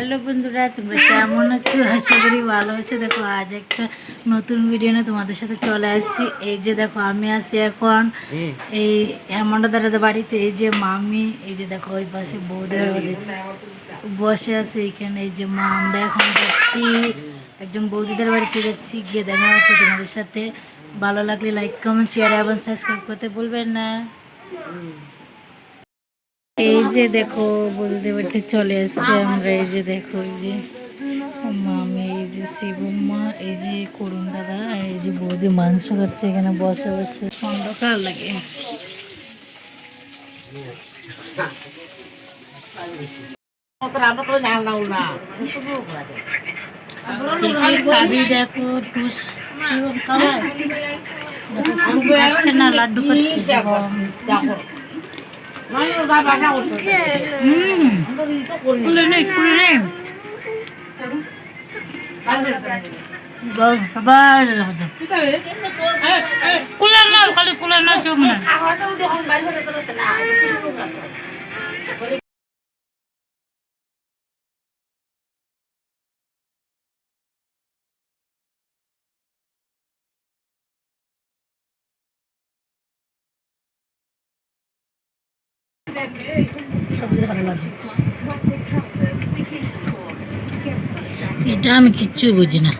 Hello বন্ধুরা তোমরা কেমন আছো? আশা করি ভালো আছো। দেখো আজ একটা নতুন ভিডিও নিয়ে তোমাদের সাথে চলে আসছি। এই যে দেখো আমি আছি এখন এই হেমন্ডাদারের বাড়িতে। এই যে মামি এই যে দেখো ওই পাশে বৌদের বসে আছে এখানে। এই যে মা আমরা এখন যাচ্ছি একজন বৌদিদের বাড়িতে যাচ্ছি। গিয়ে দেখা হচ্ছে তোমাদের সাথে। ভালো লাগলে লাইক কমেন্ট শেয়ার এবং সাবস্ক্রাইব করতে বলবেন না। এই যে দেখো বলতে বলতে চলে এসছে আমরা। এই যে দেখো এই যে মামি এই যে শিবম্মা এই যে করুণ দাদা আর এই যে বৌদি মাংস করছে এখানে বসে বসে। অন্ধকার লাগে। দেখো টুস শিবম খাবার। দেখো শিবম খাচ্ছে না লাড্ডু খাচ্ছে কুলার না খালি কুলার না সব না এটা আমি কিচ্ছু বুঝি না।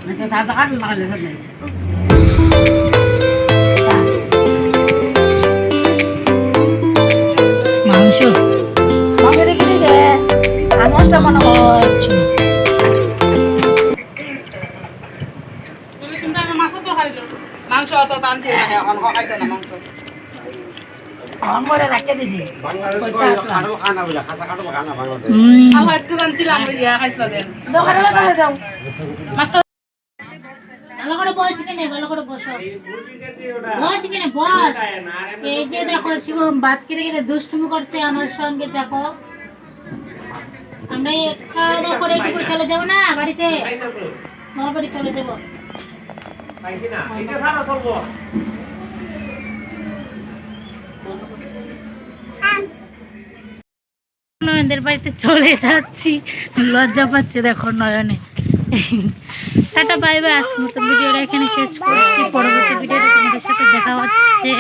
মাংস। মাংস অত টানছে এখন খাইতো না মাংস। দেন ভালো করে বস ভালো করে বসো। বস এই যে দেখো শিবম ভাত কেটে কেটে দুষ্টুমি করছে আমার সঙ্গে দেখো। আমরা এই খাওয়া দাওয়া করে একটু করে চলে যাব না বাড়িতে? মামার বাড়ি চলে যাব। নয়নদের বাড়িতে চলে যাচ্ছি। লজ্জা পাচ্ছে দেখো নয়নে। একটা বাই বাই, আজকের মতো ভিডিওটা এখানে শেষ করছি। পরবর্তী ভিডিওতে তোমাদের সাথে দেখা হচ্ছে।